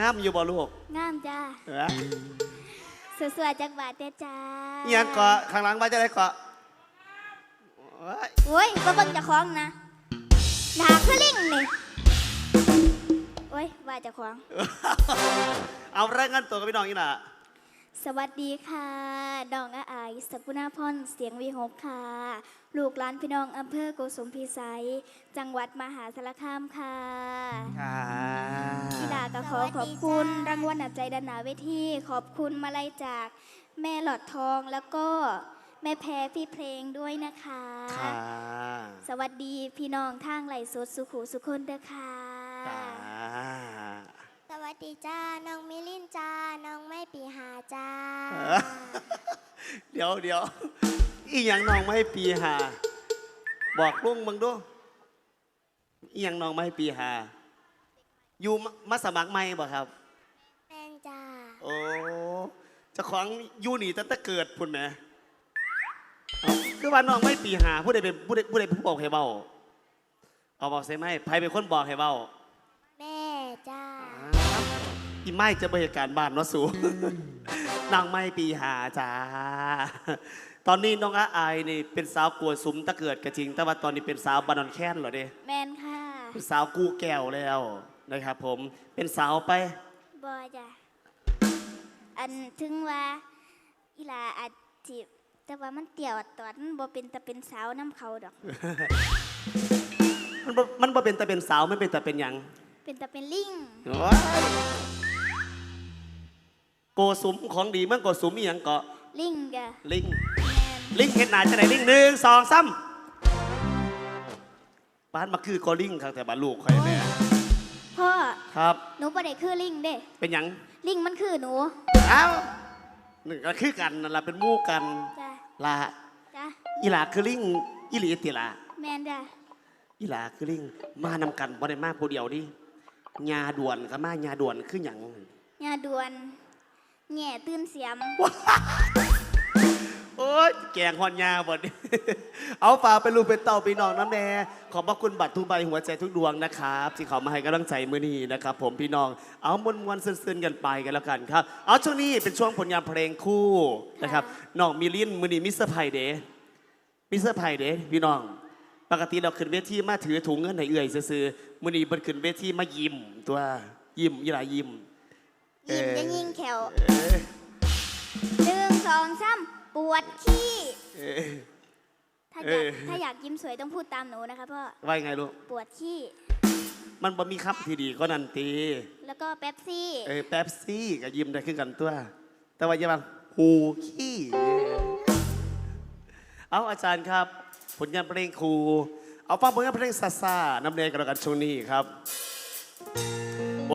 งามอยู่บ่ลูกงามจ้าเออสวยๆจากบาทเด้อจ้าอิหยังเกาะข้างหลังว่าจะได้เกาะโอ้ยโอ้ยบ่เบิ่งเจะคล้าของนะหนาคือลิงนี่โอ้ยว่าเจะคล้าของ เอารายงานตัวกับพี่น้องอีหล่ะ สวัสดีค่ะ ดองอาอายสกุณาพรเสียงวีหกค่ะ ลูกหลานพี่น้องอำเภอโกสุมพิสัย จังหวัดมหาสารคามค่ะค่ะพี่ดาก็ขอขอบคุณรางวัลหนับใจดานหนาเวทีขอบคุณมาลัยจากแม่หลอดทองแล้วก็แม่แพ้พี่เพลงด้วยนะคะ ค่ะสวัสดีพี่น้องทางไหลฟ์สดสุขุสุคนเด้อค่ะจ้า สวัสดีจ้าน้องมิลินจ้าน้องไม่ปีหาจ้า เดี๋ยวเดี๋ยวอีหยังน้องไม่ให้ปีหา บอกลุงมึงดูอีหยังน้องไม่ให้ปีหา อยู่มามาสมัครใหม่บ่ครับแม่นจ้าโอ้เจ้าของอยู่นี่ตั้งแต่เกิดพุ่นแหมเอ้าคือว่าน้องไม่ปีหาผู้ใดเป็นผู้ใดผู้ใดผู้บอกให้เบาเอาบอกใช่ไหมไผเป็นคนบอกให้เบาแม่จ้า อีไม่จะบริการบ้านเนาะสูนางไม่ปีหาจ้า ตอนนี้น้องอาอายนี่เป็นสาวกลัวสุมตะเกิดกระจริง แต่ว่าตอนนี้เป็นสาวบานอนแค้นเหรอเด้แมนค่ะ เป็นสาวกู้แก้วแล้วนะครับผม เป็นสาวไปบอจ้ะอันถึงว่าอีหลาอาจจิแต่ว่ามันเตี่ยวตอนบ่เป็นแต่เป็นสาวน้ำเขาดอก มันบ่มันบ่เป็นแต่เป็นสาวมันเป็นแต่เป็นหยัง เป็นแต่เป็นลิง โอ้ยโกสุมของดีเมื่อโกสุมอีหยังเกาะลิงจ้ะลิงแมนลิงเห็นหนาจะไหนลิงหนึ่งสองสามบ้านมาคือกอลิงครับแต่บ้านลูกใครแม่พ่อครับหนูบ่ได้คือลิงเด้เป็นหยังลิงมันคือหนูเอ้าหนึ่งก็คือกันนั่นละเป็นหมู่กันจ้ะละจ้ะอีหลาคือลิงอีหลีติละแมนจ้ะอีหลาคือลิงมานำกันบ่ได้มาผู้เดียวดิยาด่วนกับมายาด่วนคือหยังยาดวน แง่ตื่นเสียม โอ๊ยแกงฮอนยาบ่นี่เอาฝากไปลูกเป็นเต่าพี่น้องน้ำแน่ขอบพระคุณบัตรทุกใบหัวใจทุกดวงนะครับที่เขามาให้กำลังใจมื้อนี้นะครับ ผมพี่น้องเอามวนมวนๆซึนๆกันไปกันแล้วกันครับ เอาช่วงนี้เป็นช่วงผลงานเพลงคู่นะครับน้องมิลินมื้อนี้มิสเตอร์ไพเดมิสเตอร์ไพเดพี่น้อง ปกติเราขึ้นเวทีมาถือถุงเงินให้เอื่อยซื่อๆมื้อนี้เพิ่นขึ้นเวทีมายิ้มตัวยิ้มยี่หลายิ้ม ยิ้มเอ่อจะยิงแขวหนึ่งสองสามปวดขี้ถ้าอยากถ้าอยากยิ้มสวยต้องพูดตามหนูนะคะพ่อว่ายังไงลูกปวดขี้ มันบ่มีคำที่ดีก็นันตีแล้วก็เป๊ปซี่ เออแป๊บซี่กับยิ้มได้ขึ้นกันตัว แต่ว่าอย่ามาหูขี้ เอาอาจารย์ครับ ผลงานเพลงครู เอาฟังผลงานเพลงซาซานำเนยกันแล้วกันช่วงนี้ครับ